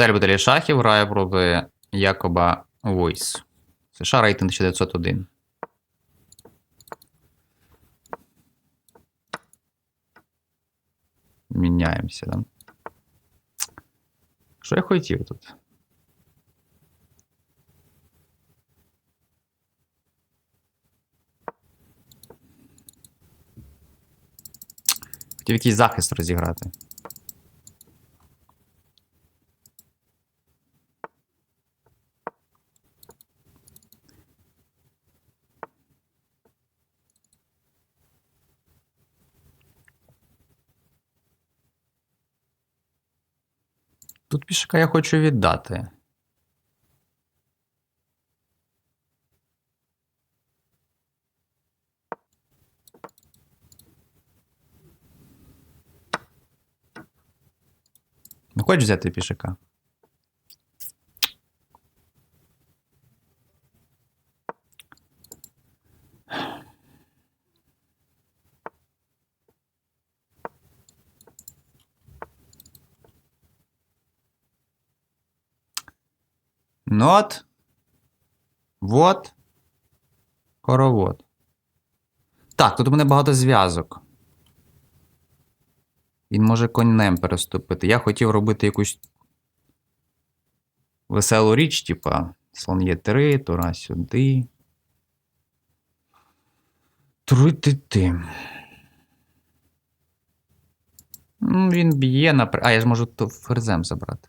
Та любителі шахів грає проти Якоба Войс. США рейтинг 1901. Міняємося, да? Що я хотів тут? Хотів якийсь захист розіграти. Тут пішака я хочу віддати. Не хочеш взяти пішака? От. Вот. Хоровод. Так, тут у мене багато зв'язок. Він може конем переступити. Я хотів робити якусь веселу річ, типа слон є 3, тура сюди. Трути-ти. Ну, Він б'є на. А, я ж можу то ферзем забрати.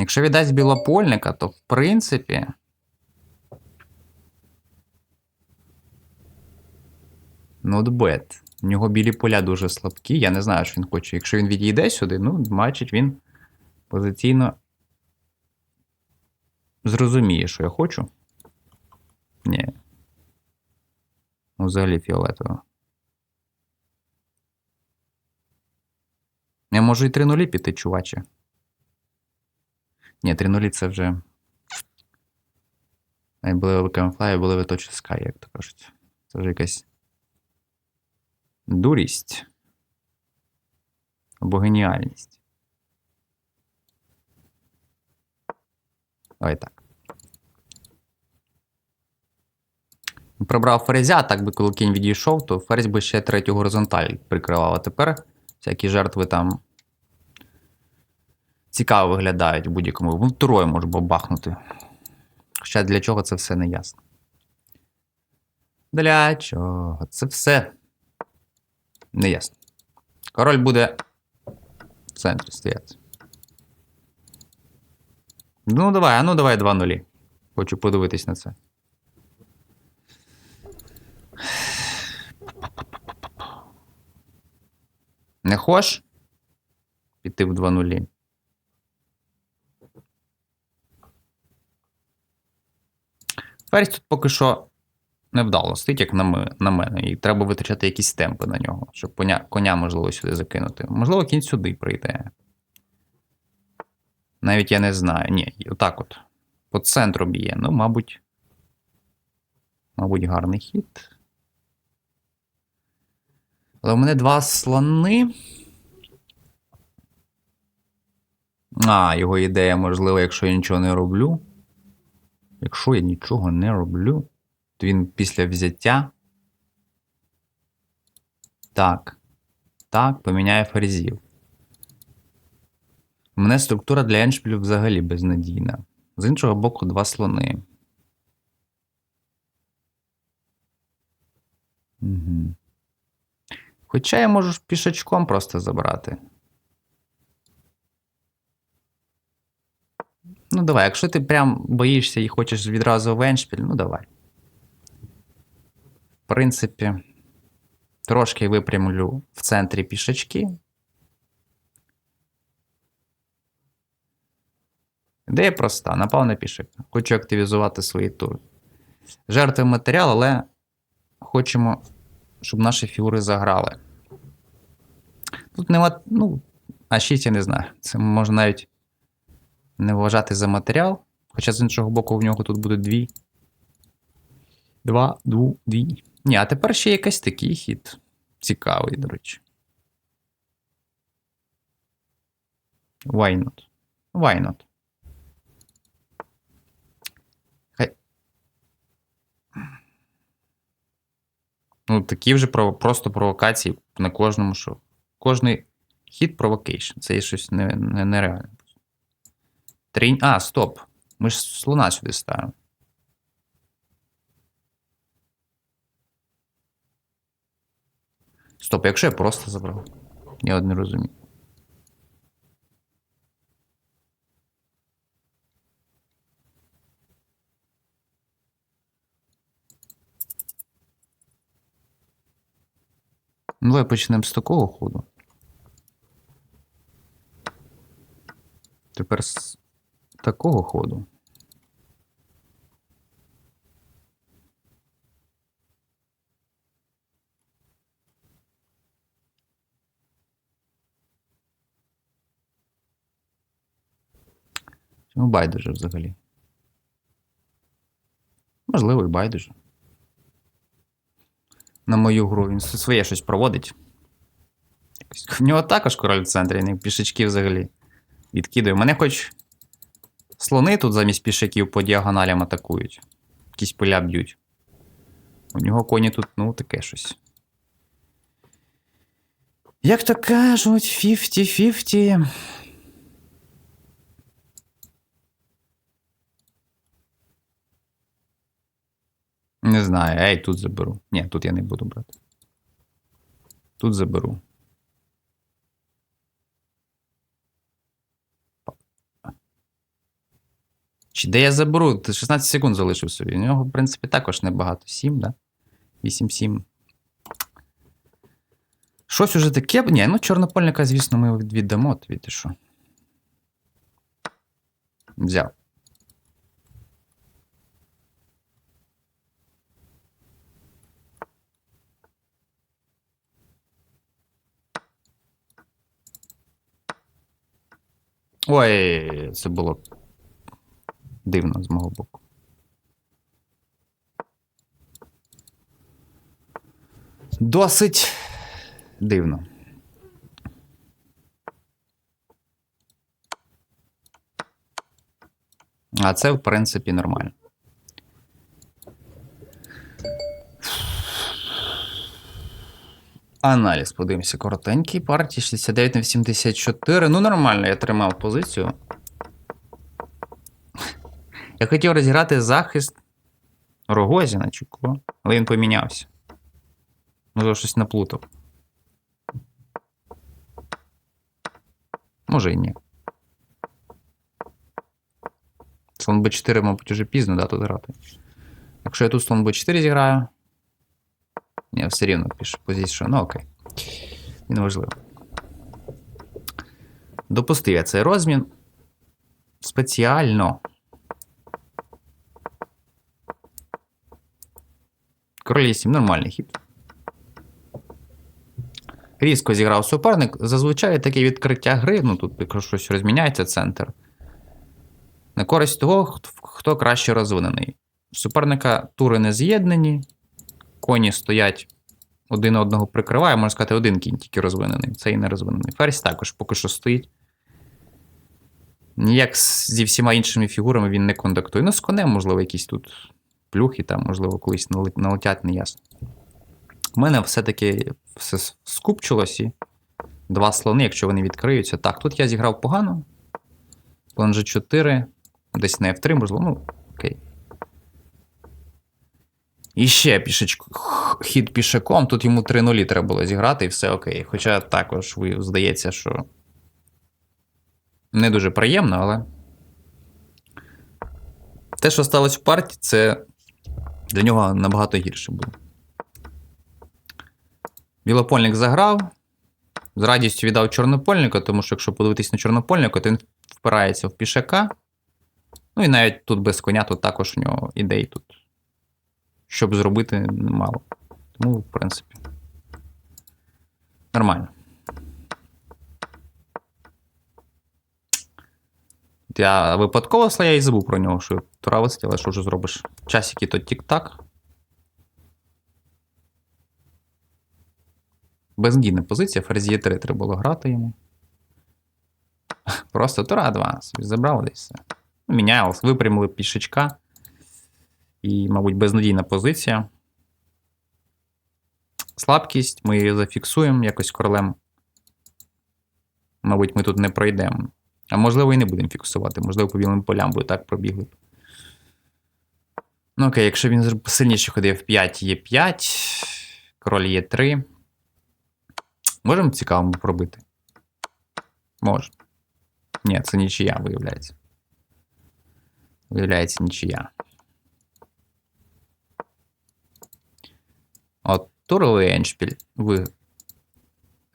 Якщо віддасть білопольника, то в принципі. Not bad. У нього білі поля дуже слабкі. Я не знаю, що він хоче. Якщо він відійде сюди, ну, бачить, він позиційно зрозуміє, що я хочу. Ні. Ну, взагалі фіолетово. Я можу і 3 нулі піти, чуваче. Ні, 3 нулі це вже. Fly, I believe we touch the sky, як то кажуть. Це вже якась дурість. Або геніальність. Ой так. Пробрав ферзя, так би коли кінь відійшов, то ферзь би ще третю горизонталь прикривав. А тепер всякі жертви там цікаво виглядають в будь-якому. Ну, турою може бабахнути. Хоча для чого це все не ясно. Для чого? Це все не ясно. Король буде в центрі стояти. Ну, давай, а ну давай 2 нулі. Хочу подивитись на це. Не хош? Піти в 2 нулі. Ферзь тут поки що невдало стоїть, як на, ми, на мене, і треба витрачати якісь темпи на нього, щоб коня, коня можливо сюди закинути. Можливо, кінь сюди прийде. Навіть я не знаю. Ні, отак от. По центру б'є. Ну, мабуть. Мабуть, гарний хід. Але у мене два слони. А, його ідея, можливо, якщо я нічого не роблю. Якщо я нічого не роблю, то він після взяття. Так. Так, поміняє ферзів. У мене структура для еншпілю взагалі безнадійна. З іншого боку, два слони. Угу. Хоча я можу пішачком просто забрати. Ну, давай, якщо ти прям боїшся і хочеш відразу в еншпіль, ну давай. В принципі, трошки випрямлю в центрі пішачки. Ідея проста, напав на пішака. Хочу активізувати свої тури. Жертвуємо матеріал, але хочемо, щоб наші фігури заграли. Тут нема. Ну, а 6 я не знаю. Це можна навіть не вважати за матеріал. Хоча з іншого боку, в нього тут буде дві. Два, дву, дві. Ні, а тепер ще якийсь такий хід. Цікавий, до речі. Why not? Why not? Хай. Ну, такі вже просто провокації на кожному шоу. Кожний хід провокейшн. Це є щось не, не, нереальне. Трінь. А, стоп. Ми ж слона сюди ставимо. Стоп, якщо я просто забрав? Я не розумію. Ну, давай почнемо з такого ходу. Тепер такого ходу. Ну, байдуже взагалі. Можливо, і байдуже. На мою гру він своє щось проводить. В нього також король в центрі, не пішечки взагалі. Відкидує. Мене хоч слони тут замість пішаків по діагоналям атакують. Якісь поля б'ють. У нього коні тут, ну, таке щось. Як то кажуть, 50-50. Не знаю, ей, тут заберу. Ні, тут я не буду брати. Тут заберу. Чи де я заберу? 16 секунд залишив собі. У нього, в принципі, також небагато. 7, да? 8-7. Щось уже таке. Ні, ну чорнопольника, звісно, ми від- віддамо, видите що. Взяв. Ой, це було дивно з мого боку. Досить дивно. А це, в принципі, нормально. Аналіз, подивимося, коротенький партії 69 на 84. Ну, нормально, я тримав позицію. Я хотів розіграти захист Рогозіна чи кого, але він помінявся. Можливо, щось наплутав. Може і ні. Слон Б4, мабуть, уже пізно, да, тут грати. Якщо я тут слон Б4 зіграю. Ні, все рівно пише позицію. Ну окей. Неважливо. Допустив я цей розмін. Спеціально. Король 7 нормальний хід. Різко зіграв суперник. Зазвичай таке відкриття гри, ну тут, якщо щось розміняється центр. На користь того, хто- краще розвинений. Суперника тури не з'єднані, коні стоять один одного прикриває, можна сказати, один кінь тільки розвинений, цей не розвинений. Ферзь також поки що стоїть. Ніяк зі всіма іншими фігурами він не контактує. Ну, з конем, можливо, якісь тут плюхи, там, можливо, колись налетять, не ясно. У мене все-таки все скупчилось і два слони, якщо вони відкриються. Так, тут я зіграв погано. Слон G4, десь на F3, можливо, ну, окей. І ще пішечку, хід пішаком, тут йому 3 нулі треба було зіграти, і все окей. Хоча також здається, що не дуже приємно, але. Те, що сталося в партії, це для нього набагато гірше було. Білопольник заграв. З радістю віддав чорнопольника, тому що якщо подивитись на чорнопольника, то він впирається в пішака. Ну і навіть тут без коня, тут також у нього ідей тут. Щоб зробити мало. Тому, в принципі. Нормально. Я випадково слая і забув про нього, що тура висить, але що вже зробиш? Часики то тік-так. Бездійна позиція, ферзь Е3 треба було грати йому. Просто тура 2. Забрали десь все. Ну, Мінялось, випрямили пішечка. І, мабуть, безнадійна позиція. Слабкість, ми її зафіксуємо якось королем. Мабуть, ми тут не пройдемо. А можливо, і не будемо фіксувати. Можливо, по білим полям буде так пробігли. Ну, окей, якщо він сильніше ходив 5 є 5, король є 3. Можемо цікаво пробити? Може. Ні, це нічия, виявляється. Виявляється нічия. От туровий еншпіль.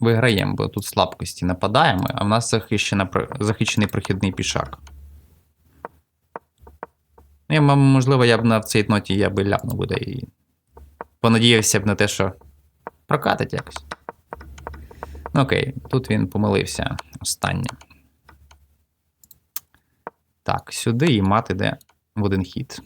Виграємо, бо тут слабкості нападаємо, а в нас захищена, захищений прохідний пішак. Ну, я, можливо, я б на цій ноті я би ляпнув буде і понадіявся б на те, що прокатить якось. Ну окей, тут він помилився останнє. Так, сюди і мат іде в один хід.